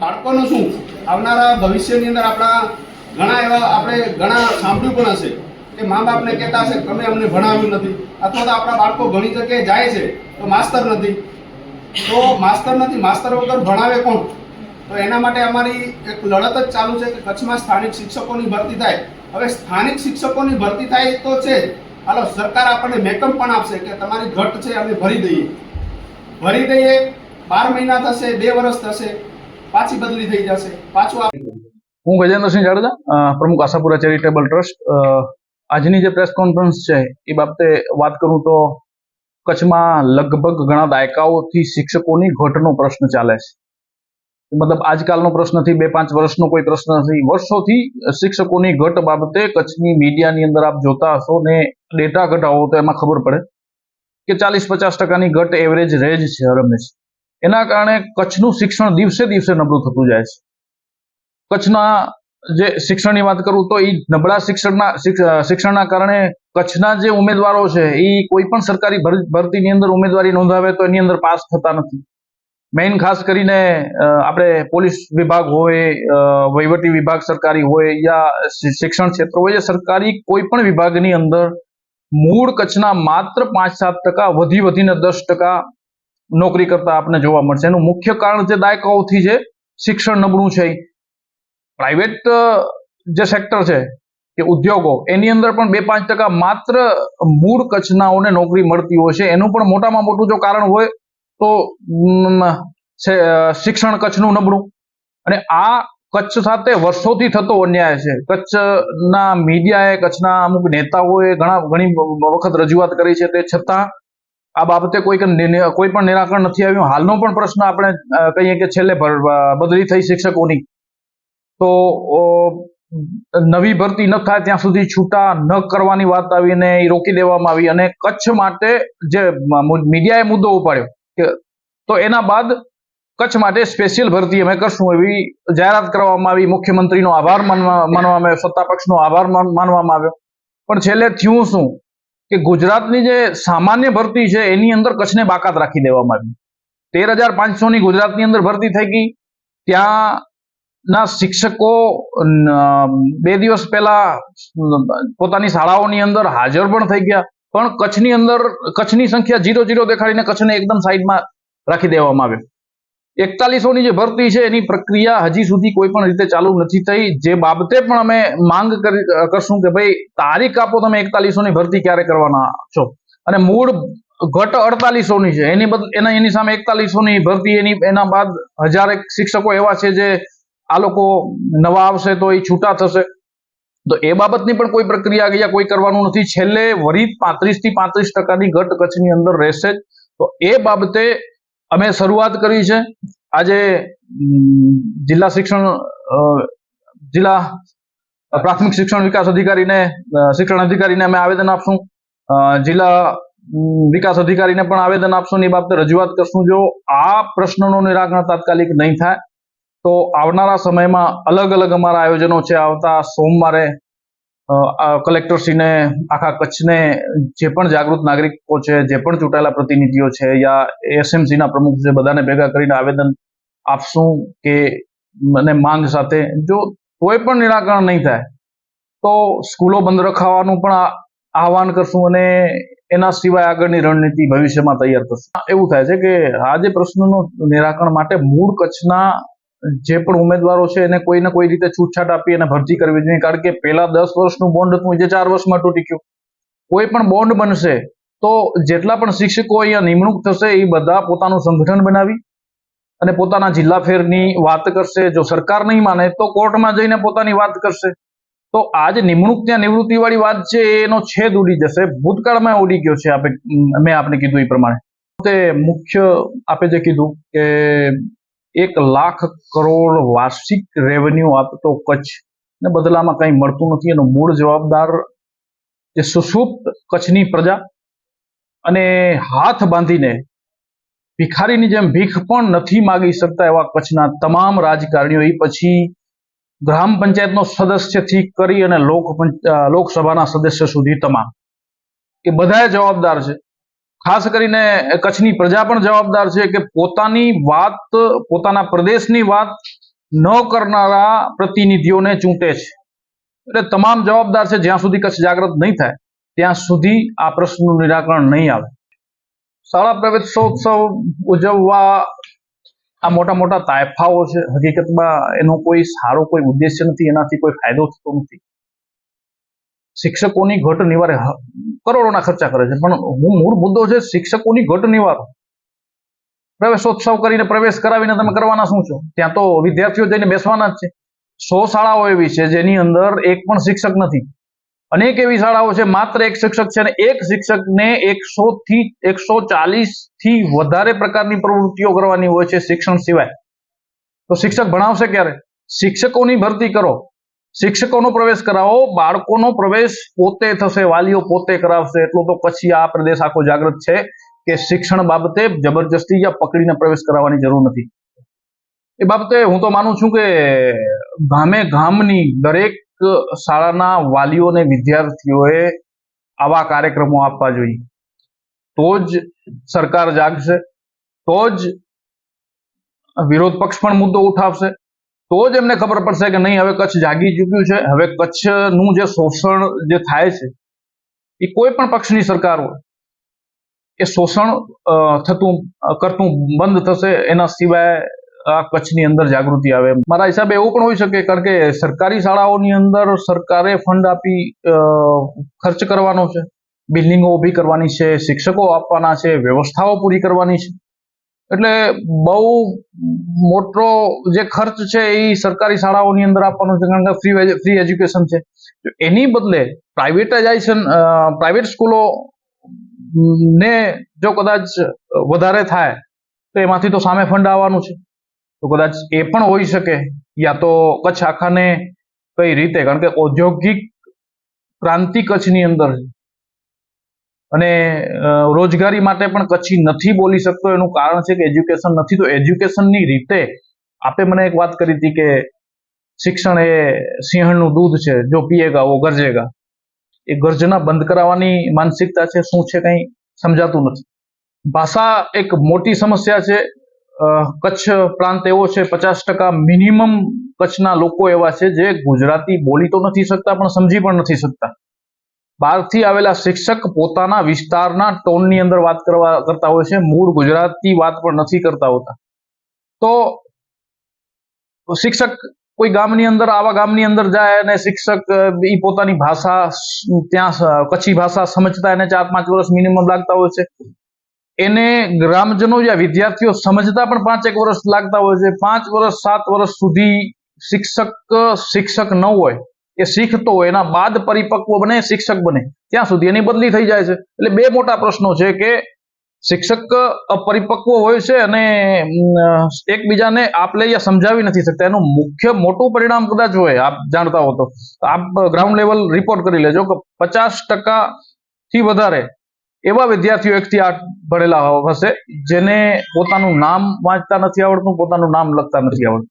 બાળકોનું શું? આવનારા ભવિષ્યની અંદર આપણા ઘણા એવા આપણે ઘણા સાંભળ્યું પણ હશે કે મા બાપને કહેતા હશે, તમે અમને ભણાવ્યું નથી. અથવા તો આપણા બાળકો ઘણી જગ્યાએ જાય છે, તો માસ્તર નથી. તો માસ્તર નથી, માસ્તર વગર ભણાવે કોણ? તો એના માટે અમારી એક લડત જ ચાલુ છે કે કચ્છમાં સ્થાનિક શિક્ષકોની ભરતી થાય. હવે સ્થાનિક શિક્ષકોની ભરતી થાય તો છે. હાલો, સરકાર આપણને મેકમ પણ આપશે કે તમારી ઘટ છે, અમે ભરી દઈએ. ભરી દઈએ, બાર મહિના થશે, બે વર્ષ થશે. પાછી બદલી થઈ જશે. પાછું હું ગજેન્દ્રસિંહ જાડેજા પ્રમુખ આશાપુરા ચેરિટેબલ ટ્રસ્ટ. આજની જે પ્રેસ કોન્ફરન્સ છે, એ બાબતે વાત કરું તો કચ્છમાં લગભગ ઘણા દાયકાઓથી શિક્ષકોની ઘટનો પ્રશ્ન ચાલે છે. મતલબ આજકાલનો પ્રશ્ન નથી બે પાંચ વર્ષનો કોઈ પ્રશ્ન નથી. વર્ષોથી શિક્ષકોની ઘટ બાબતે કચ્છની મીડિયાની અંદર આપ જોતા હશો ને ડેટા ઘટાવો તો એમાં ખબર પડે કે ચાલીસ પચાસ ટકાની ઘટ એવરેજ રહે જ છે રમેશ એના કારણે કચ્છનું શિક્ષણ દિવસે દિવસે નબળું થતું જાય છે. કચ્છના જે શિક્ષણની વાત કરું તો એ નબળા શિક્ષણના શિક્ષણના કારણે કચ્છના જે ઉમેદવારો છે એ કોઈ પણ સરકારી ભર- ભરતીની અંદર ઉમેદવારી નોંધાવે તો એની અંદર પાસ થતા નથી. મેઇન ખાસ કરીને આપણે પોલીસ વિભાગ હોય વહીવટી વિભાગ સરકારી હોય યા શિક્ષણ ક્ષેત્ર હોય સરકારી કોઈ પણ વિભાગની અંદર મૂળ કચ્છના માત્ર પાંચ સાત ટકા, વધી વધીને દસ ટકા નોકરી કરતા આપને જોવા મળશે. એનું મુખ્ય કારણ જે દાયકાઓથી છે, શિક્ષણ નબળું છે. પ્રાઇવેટ જે સેક્ટર છે, કે ઉદ્યોગો, એની અંદર પણ બે પાંચ ટકા માત્ર મૂળ કચ્છનાઓને નોકરી મળતી હોય છે. એનું પણ મોટામાં મોટું જો કારણ હોય, તો શિક્ષણ કચ્છનું નબળું. અને આ કચ્છ સાથે વર્ષોથી થતો અન્યાય છે. કચ્છના મીડિયાએ, કચ્છના અમુક નેતાઓએ ઘણા, ઘણી વખત રજૂઆત કરી છે. તે છતાં આ બાબતે કોઈ કોઈ પણ નિરાકરણ નથી આવ્યું. હાલનો પણ પ્રશ્ન આપણે કહીએ કે છેલ્લે બદલી થઈ શિક્ષકોની. તો નવી ભરતી ન થાય ત્યાં સુધી છૂટા ન કરવાની વાત આવી અને એ રોકી દેવામાં આવી અને કચ્છ માટે જે મીડિયાએ મુદ્દો ઉપાડ્યો કે તો એના બાદ કચ્છ માટે સ્પેશિયલ ભરતી અમે કરશું એવી જાહેરાત કરવામાં આવી. મુખ્યમંત્રીનો આભાર માનવા માનવામાં આવ્યો સત્તા પક્ષનો આભાર માનવામાં આવ્યો. પણ છેલ્લે થયું શું? કે ગુજરાતની જે સામાન્ય ભરતી છે, એની અંદર કચ્છને બાકાત રાખી દેવામાં આવી. તેર હજાર પાંચસોની ગુજરાતની અંદર ભરતી થઈ ગઈ. ત્યાં ના શિક્ષકો બે દિવસ પહેલા પોતાની શાળાઓની અંદર હાજર પણ થઈ ગયા. પણ કચ્છની અંદર, કચ્છની સંખ્યા જીરો જીરો દેખાડીને કચ્છને એકદમ સાઈડમાં રાખી દેવામાં આવ્યો એકતાલીસોની જે ભરતી છે, એની પ્રક્રિયા હજી સુધી કોઈ પણ રીતે ચાલુ નથી થઈ. જે બાબતે પણ અમે માંગ કરી કરશું કે ભાઈ, તારીખ આપો તમે એકતાલીસોની ભરતી ક્યારે કરવાના છો. અને મૂળ ઘટ અડતાલીસોની છે. એની એના, એની સામે એકતાલીસોની ભરતી, એની, એના બાદ હજારેક શિક્ષકો એવા છે જે આ લોકો નવા આવશે તો એ છૂટા થશે. તો એ બાબતની પણ કોઈ પ્રક્રિયા ગયા કોઈ કરવાનું નથી. છેલ્લે વરી પાંત્રીસથી પાંત્રીસ ટકાની ઘટ કચ્છની અંદર રહેશે તો એ બાબતે અમે શરૂઆત કરી છે. આજે જિલ્લા શિક્ષણ જિલ્લા પ્રાથમિક શિક્ષણ વિકાસ અધિકારીને શિક્ષણ અધિકારીને અમે આવેદન આપશું. જિલ્લા વિકાસ અધિકારીને પણ આવેદન આપશું એ બાબતે રજૂઆત કરશું. જો આ પ્રશ્નનું નિરાકરણ તાત્કાલિક નહીં થાય, તો આવનારા સમયમાં અલગ અલગ અમારા આયોજનો છે. આવતા સોમવારે કલેક્ટરશ્રીને આખા કચ્છને જે પણ જાગૃત નાગરિકો છે, જે પણ ચૂંટાયેલા પ્રતિનિધિઓ છે યા એસએમસીના પ્રમુખ છે, બધાને ભેગા કરીને આવેદન આપશું કે મને માંગ સાથે. જો કોઈ પણ નિરાકરણ નહીં થાય, તો સ્કૂલો બંધ રખાવાનું પણ આહવાન કરશું અને એના સિવાય આગળની રણનીતિ ભવિષ્યમાં તૈયાર કરશું. એવું થાય છે કે આ જે પ્રશ્નનું નિરાકરણ માટે મૂળ કચ્છના જે પણ ઉમેદવારો છે એને કોઈ ને કોઈ રીતે છૂટછાટ આપી અને ભરતી કરવી જોઈએ. કારણ કે પેલા દસ વર્ષનું બોન્ડ હતું જે ચાર વર્ષમાં તૂટી ગયું. કોઈ પણ બોન્ડ બનશે, તો જેટલા પણ શિક્ષકો અહીંયા નિમણૂક થશે, એ બધા પોતાનું સંગઠન બનાવી અને પોતાના જિલ્લા ફેરની વાત કરશે. જો સરકાર નહીં માને, તો કોર્ટમાં જઈને પોતાની વાત કરશે. તો આ જે નિમણૂક ત્યાં નિવૃત્તિ વાળી વાત છે, એનો છેદ ઉડી જશે. ભૂતકાળમાં ઉડી ગયો છે આપણે મેં આપને કીધું એ પ્રમાણે. તે મુખ્ય આપે જે કીધું કે એક લાખ કરોડ વાર્ષિક રેવન્યુ આપતો કચ્છ. ને બદલામાં કંઈ મળતું નથી. એનો મૂળ જવાબદાર જે સુષુપ્ત કચ્છની પ્રજા અને હાથ બાંધીને ભિખારીની જેમ ભીખ પણ નથી માગી શકતા એવા કચ્છના તમામ રાજકારણીઓ. એ પછી ગ્રામ પંચાયતનો સદસ્યથી કરી અને લોક લોકસભાના સદસ્ય સુધી તમામ. એ બધા જવાબદાર છે. ખાસ કરીને કચ્છની પ્રજા પણ જવાબદાર છે કે પોતાની વાત, પોતાના પ્રદેશની વાત ન કરનારા પ્રતિનિધિઓને ચૂંટે છે. એટલે તમામ જવાબદાર છે, જ્યાં સુધી કચ્છ જાગૃત નહીં થાય, ત્યાં સુધી આ પ્રશ્નનું નિરાકરણ નહીં આવે. શાળા પ્રવેશોત્સવ ઉજવવા આ મોટા મોટા તાયફાઓ છે. હકીકતમાં એનો કોઈ સારો કોઈ ઉદ્દેશ્ય નથી, એનાથી કોઈ ફાયદો થતો નથી. શિક્ષકોની ઘટ નિવારે કરોડોના ખર્ચા કરે છે. પણ મૂળ મુદ્દો છે શિક્ષકોની ઘટ નિવારો. પ્રવેશોત્સવ કરીને પ્રવેશ કરાવીને તમે કરવાના શું છો? ત્યાં તો વિદ્યાર્થીઓ જઈને બેસવાના જ છે. સો શાળાઓ એવી છે જેની અંદર એક પણ શિક્ષક નથી. અનેક એવી શાળાઓ છે, માત્ર એક શિક્ષક છે અને એક શિક્ષકને એકસો થી, એકસો ચાલીસથી વધારે પ્રકારની પ્રવૃત્તિઓ કરવાની હોય છે શિક્ષણ સિવાય. તો શિક્ષક ભણાવશે ક્યારે? શિક્ષકોની ભરતી કરો. શિક્ષકોનો પ્રવેશ કરાવો, બાળકોનો પ્રવેશ પોતે થશે, વાલીઓ પોતે કરાવશે. એટલું તો પછી આ પ્રદેશ આખો જાગૃત છે કે શિક્ષણ બાબતે જબરજસ્તી યા પકડીને પ્રવેશ કરાવવાની જરૂર નથી. એ બાબતે હું તો માનું છું કે ગામે ગામની દરેક શાળાના વાલીઓ અને વિદ્યાર્થીઓએ આવા કાર્યક્રમો આપવા જોઈએ. તો જ સરકાર જાગશે, તો જ વિરોધ પક્ષ પણ મુદ્દો ઉઠાવશે. તો જ એમને ખબર પડશે કે નહીં, હવે કચ્છ જાગી ચૂક્યું છે. હવે કચ્છનું જે શોષણ જે થાય છે, એ કોઈ પણ પક્ષની સરકાર હોય, એ શોષણ થતું, કરતું બંધ થશે, એના સિવાય આ કચ્છની અંદર જાગૃતિ આવે. મારા હિસાબે એવું પણ હોઈ શકે, કારણ કે સરકારી શાળાઓની અંદર સરકારે ફંડ આપી ખર્ચ કરવાનો છે. બિલ્ડિંગો ઊભી કરવાની છે, શિક્ષકો આપવાના છે, વ્યવસ્થાઓ પૂરી કરવાની છે. એટલે બહુ મોટો જે ખર્ચ છે એ સરકારી શાળાઓની અંદર આપવાનો છે, કારણ કે ફ્રી ફ્રી એજ્યુકેશન છે. એની બદલે પ્રાઇવેટાઇઝેશન પ્રાઇવેટ સ્કૂલો ને જો કદાચ વધારે થાય, તો એમાંથી તો સામે ફંડ આવવાનું છે. તો કદાચ એ પણ હોઈ શકે, યા તો કચ્છ આખાને કઈ રીતે? કારણ કે ઔદ્યોગિક ક્રાંતિ કચ્છની અંદર અને રોજગારી માટે પણ કચ્છી નથી બોલી શકતો. એનું કારણ છે કે એજ્યુકેશન નથી. તો એજ્યુકેશનની રીતે આપે મને એક વાત કરી હતી કે શિક્ષણ એ સિંહણનું દૂધ છે. જો પીએગા ઓ ગરજેગા. એ ગર્જના બંધ કરાવવાની માનસિકતા છે, શું છે કંઈ સમજાતું નથી. ભાષા એક મોટી સમસ્યા છે. કચ્છ પ્રાંત એવો છે, પચાસ ટકા મિનિમમ કચ્છના લોકો એવા છે જે ગુજરાતી બોલી તો નથી શકતા, પણ સમજી પણ નથી શકતા. બહારથી આવેલા શિક્ષક પોતાના વિસ્તારના ટોનની અંદર વાત કરવા કરતા હોય છે. મૂળ ગુજરાતી વાત પણ નથી કરતા હોતા. તો શિક્ષક કોઈ ગામની અંદર, આવા ગામની અંદર જાય અને શિક્ષક એ પોતાની ભાષા ત્યાં કચ્છી ભાષા સમજતા એને ચાર પાંચ વર્ષ મિનિમમ લાગતા હોય છે. એને ગ્રામજનો યા વિદ્યાર્થીઓ સમજતા પણ પાંચ એક વર્ષ લાગતા હોય છે. પાંચ વર્ષ, સાત વર્ષ સુધી શિક્ષક શિક્ષક ન હોય. એ શીખતો હોય, એના બાદ પરિપક્વ બને, શિક્ષક બને. ત્યાં સુધી એની બદલી થઈ જાય છે. એટલે બે મોટા પ્રશ્નો છે કે શિક્ષક અપરિપક્વ હોય છે અને એકબીજાને આપલે યા સમજાવી નથી શકતા. એનું મુખ્ય મોટું પરિણામ કદાચ હોય, આપ જાણતા હો તો. આપ ગ્રાઉન્ડ લેવલ રિપોર્ટ કરી લેજો કે પચાસથી વધારે એવા વિદ્યાર્થીઓ એકથી આઠ ભણેલા હશે જેને પોતાનું નામ વાંચતા નથી આવડતું, પોતાનું નામ લખતા નથી આવડતું.